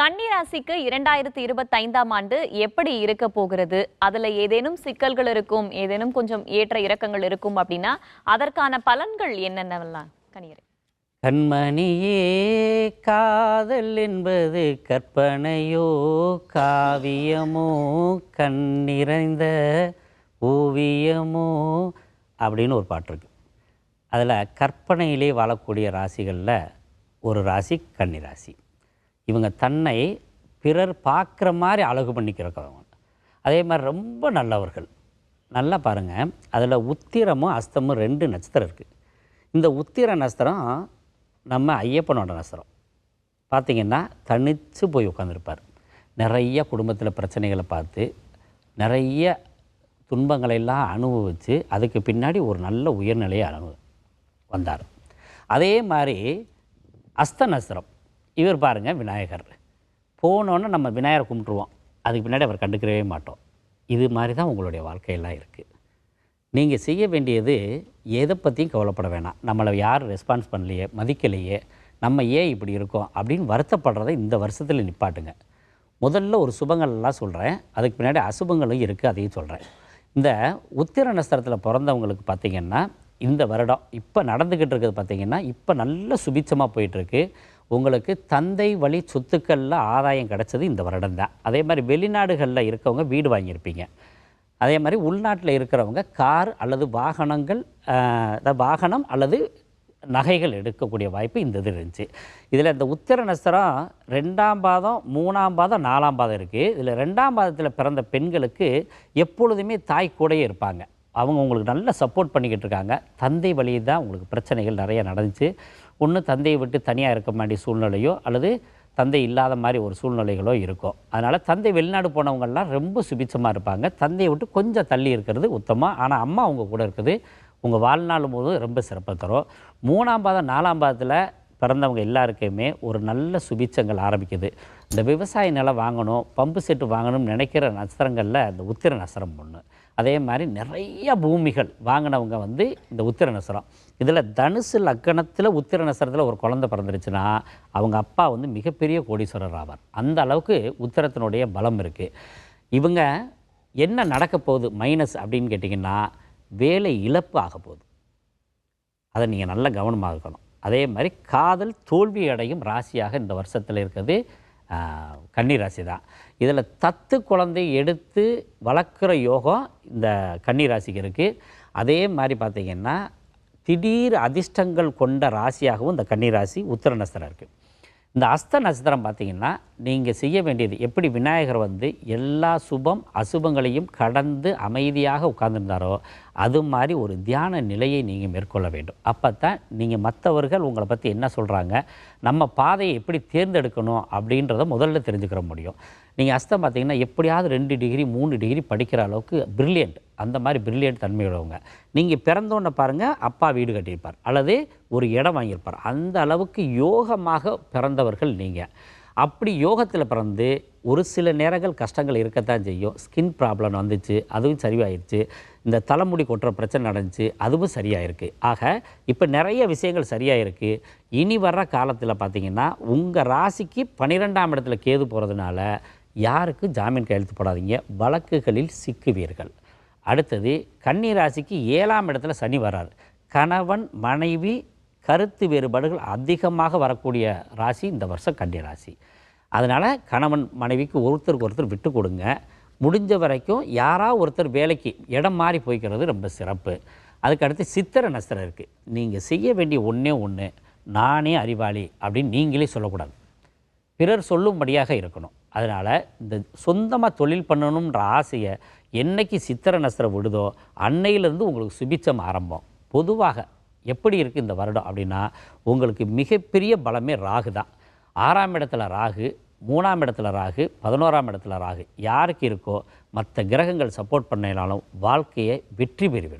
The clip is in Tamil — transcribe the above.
கன்னிராசிக்கு இரண்டாயிரத்தி இருபத்தைந்தாம் ஆண்டு எப்படி இருக்க போகிறது? அதில் ஏதேனும் சிக்கல்கள் இருக்கும் ஏதேனும் கொஞ்சம் ஏற்ற இறக்கங்கள் இருக்கும் அப்படின்னா அதற்கான பலன்கள் என்னென்னவெல்லாம்? கனியரை கண்மணியே காதல் என்பது கற்பனையோ காவியமோ கண் நிறைந்த ஓவியமோ அப்படின்னு ஒரு பாட்டு இருக்கு. அதில் கற்பனையிலே வாழக்கூடிய ராசிகளில் ஒரு ராசி கன்னிராசி இவங்க தன்னை பிறர் பார்க்குற மாதிரி அழகு பண்ணிக்கிறவங்க அதே மாதிரி ரொம்ப நல்லவர்கள். நல்லா பாருங்கள் அதில் உத்திரமும் அஸ்தமும் ரெண்டு நட்சத்திரம் இருக்குது இந்த உத்திர நட்சத்திரம் நம்ம ஐயப்பனோட நட்சத்திரம். பார்த்திங்கன்னா தனித்து போய் உட்காந்துருப்பார் நிறைய குடும்பத்தில் பிரச்சனைகளை பார்த்து நிறைய துன்பங்களையெல்லாம் அனுபவித்து அதுக்கு பின்னாடி ஒரு நல்ல உயர்நிலையை அனுபவம் வந்தார். அதே மாதிரி அஸ்த நஸ்திரம் இவர் பாருங்கள் விநாயகர். போனோன்னே நம்ம விநாயகரை கும்பிட்ருவோம் அதுக்கு பின்னாடி அவர் கண்டுக்கிறவே மாட்டோம். இது மாதிரி தான் உங்களுடைய வாழ்க்கையெல்லாம் இருக்குது நீங்கள் செய்ய வேண்டியது எதை பற்றியும் கவலைப்பட வேணாம். நம்மளை யார் ரெஸ்பான்ஸ் பண்ணலையே மதிக்கலையே நம்ம ஏன் இப்படி இருக்கோம் அப்படின்னு வருத்தப்படுறதை இந்த வருஷத்தில் நிப்பாட்டுங்க. முதல்ல ஒரு சுபங்கள்லாம் சொல்கிறேன் அதுக்கு பின்னாடி அசுபங்களும் இருக்குது அதையும் சொல்கிறேன் இந்த உத்திர நஸ்திரத்தில் பிறந்தவங்களுக்கு பார்த்திங்கன்னா இந்த வருடம் இப்போ நடந்துக்கிட்டு இருக்கிறது பார்த்திங்கன்னா இப்போ நல்ல சுபிச்சமாக போயிட்டுருக்கு உங்களுக்கு தந்தை வழி சொத்துக்களில் ஆதாயம் கிடச்சது இந்த வருடம் தான் அதே மாதிரி வெளிநாடுகளில் இருக்கவங்க வீடு வாங்கியிருப்பீங்க. அதே மாதிரி உள்நாட்டில் இருக்கிறவங்க கார் அல்லது வாகனங்கள் வாகனம் அல்லது நகைகள் எடுக்கக்கூடிய வாய்ப்பு இந்த இது இருந்துச்சு. இதில் இந்த உத்திர நஸ்தரம் ரெண்டாம் பாதம் மூணாம் பாதம் நாலாம் பாதம் இருக்குது இதில் ரெண்டாம் பாதத்தில் பிறந்த பெண்களுக்கு எப்பொழுதுமே தாய் கூடயே இருப்பாங்க. அவங்க உங்களுக்கு நல்ல சப்போர்ட் பண்ணிக்கிட்டு இருக்காங்க தந்தை வழியே தான் உங்களுக்கு பிரச்சனைகள் நிறைய நடந்துச்சு. ஒன்று தந்தையை விட்டு தனியாக இருக்க வேண்டிய சூழ்நிலையோ அல்லது தந்தை இல்லாத மாதிரி ஒரு சூழ்நிலைகளோ இருக்கும் அதனால் தந்தை வெளிநாடு போனவங்கள்லாம் ரொம்ப சுபிச்சமாக இருப்பாங்க. தந்தையை விட்டு கொஞ்சம் தள்ளி இருக்கிறது உத்தமம். ஆனால் அம்மா அவங்க கூட இருக்குது. உங்கள் வாழ்நாள் போது ரொம்ப சிறப்பாக தரும். மூணாம் பாதம் நாலாம் பாதத்தில் பிறந்தவங்க எல்லாருக்குமே ஒரு நல்ல சுபிச்சங்கள் ஆரம்பிக்குது. இந்த விவசாய நிலம் வாங்கணும் பம்பு செட்டு வாங்கணும்னு நினைக்கிற நட்சத்திரங்களில் இந்த உத்திர நட்சத்திரம் ஒன்று அதே மாதிரி நிறைய பூமிகள் வாங்கினவங்க வந்து இந்த உத்திர நசரம் இதில் தனுசு லக்கணத்தில் உத்திர நட்சத்திரத்தில் ஒரு குழந்தை பிறந்துருச்சுன்னா அவங்க அப்பா வந்து மிகப்பெரிய கோடீஸ்வரர் ஆவார். அந்த அளவுக்கு உத்திரத்தினுடைய பலம் இருக்குது இவங்க என்ன நடக்க போகுது மைனஸ் அப்படின்னு கேட்டிங்கன்னா வேலை இழப்பு ஆக போகுது. அதை நீங்கள் நல்லா கவனமாக இருக்கணும். அதே மாதிரி காதல் தோல்வி அடையும் ராசியாக இந்த வருஷத்தில் இருக்கிறது கன்னி ராசி தான். இதில் தத்து குழந்தை எடுத்து வளர்க்குற யோகம் இந்த கன்னி ராசிக்கு இருக்குது அதே மாதிரி பார்த்திங்கன்னா திடீர் அதிர்ஷ்டங்கள் கொண்ட ராசியாகவும் இந்த கன்னி ராசி உத்திரநஸ்தராக இருக்குது இந்த அஸ்த நட்சத்திரம் பார்த்தீங்கன்னா நீங்கள் செய்ய வேண்டியது எப்படி விநாயகர் வந்து எல்லா சுபம் அசுபங்களையும் கடந்து அமைதியாக உட்கார்ந்துருந்தாரோ அது மாதிரி ஒரு தியான நிலையை நீங்கள் மேற்கொள்ள வேண்டும். அப்போ தான் நீங்கள் மற்றவர்கள் உங்களை பற்றி என்ன சொல்கிறாங்க நம்ம பாதையை எப்படி தேர்ந்தெடுக்கணும் அப்படின்றத முதல்ல தெரிஞ்சுக்கிற முடியும். நீங்கள் அஸ்தம் பார்த்தீங்கன்னா எப்படியாவது ரெண்டு டிகிரி மூணு டிகிரி படிக்கிற அளவுக்கு பிரில்லியன்ட் அந்த மாதிரி பிரில்லியன்ட் தன்மையுள்ளவங்க நீங்கள் பிறந்தோன்ன பாருங்கள் அப்பா வீடு கட்டியிருப்பார். அல்லது ஒரு இடம் வாங்கியிருப்பார். அந்த அளவுக்கு யோகமாக பிறந்தவர்கள் நீங்கள் அப்படி யோகத்தில் பிறந்து ஒரு சில நேரங்கள் கஷ்டங்கள் இருக்கத்தான் செய்யும். ஸ்கின் ப்ராப்ளம் வந்துச்சு அதுவும் சரியாயிருச்சு. இந்த தலைமுடி கொட்டுற பிரச்சனை நடந்துச்சு அதுவும் சரியாயிருக்கு. ஆக இப்போ நிறைய விஷயங்கள் சரியாயிருக்கு. இனி வர்ற காலத்தில் பார்த்தீங்கன்னா உங்கள் ராசிக்கு பன்னிரெண்டாம் இடத்துல கேது போகிறதுனால யாருக்கும் ஜாமீன் கையெழுத்து போடாதீங்க. வழக்குகளில் சிக்குவீர்கள். அடுத்தது கன்னி ராசிக்கு ஏழாம் இடத்துல சனி வராரு. கணவன் மனைவி கருத்து வேறுபாடுகள் அதிகமாக வரக்கூடிய ராசி இந்த வருஷம் கன்னி ராசி. அதனால் கணவன் மனைவிக்கு ஒருத்தருக்கு ஒருத்தர் விட்டு கொடுங்க. முடிஞ்ச வரைக்கும் யாரா ஒருத்தர் வேலைக்கு இடம் மாறி போய்க்கிறது ரொம்ப சிறப்பு. அதுக்கு அடுத்து சித்திர நஸ்திரம் இருக்குது நீங்கள் செய்ய வேண்டிய ஒன்றே ஒன்று நானே அறிவாளி அப்படின்னு நீங்களே சொல்லக்கூடாது. பிறர் சொல்லும்படியாக இருக்கணும். அதனால் இந்த சொந்தமாக தொழில் பண்ணணுன்ற ஆசையை என்னைக்கு சித்திர நஸ்திரம் விடுதோ அன்னையிலேருந்து உங்களுக்கு சுபிச்சம் ஆரம்பம். பொதுவாக எப்படி இருக்குது இந்த வருடம் அப்படின்னா உங்களுக்கு மிகப்பெரிய பலமே ராகு தான். ஆறாம் இடத்துல ராகு மூணாம் இடத்துல ராகு பதினோராம் இடத்துல ராகு. யாருக்கு இருக்கோ மற்ற கிரகங்கள் சப்போர்ட் பண்ணினாலும் வாழ்க்கையை வெற்றி பெறுவீர்கள்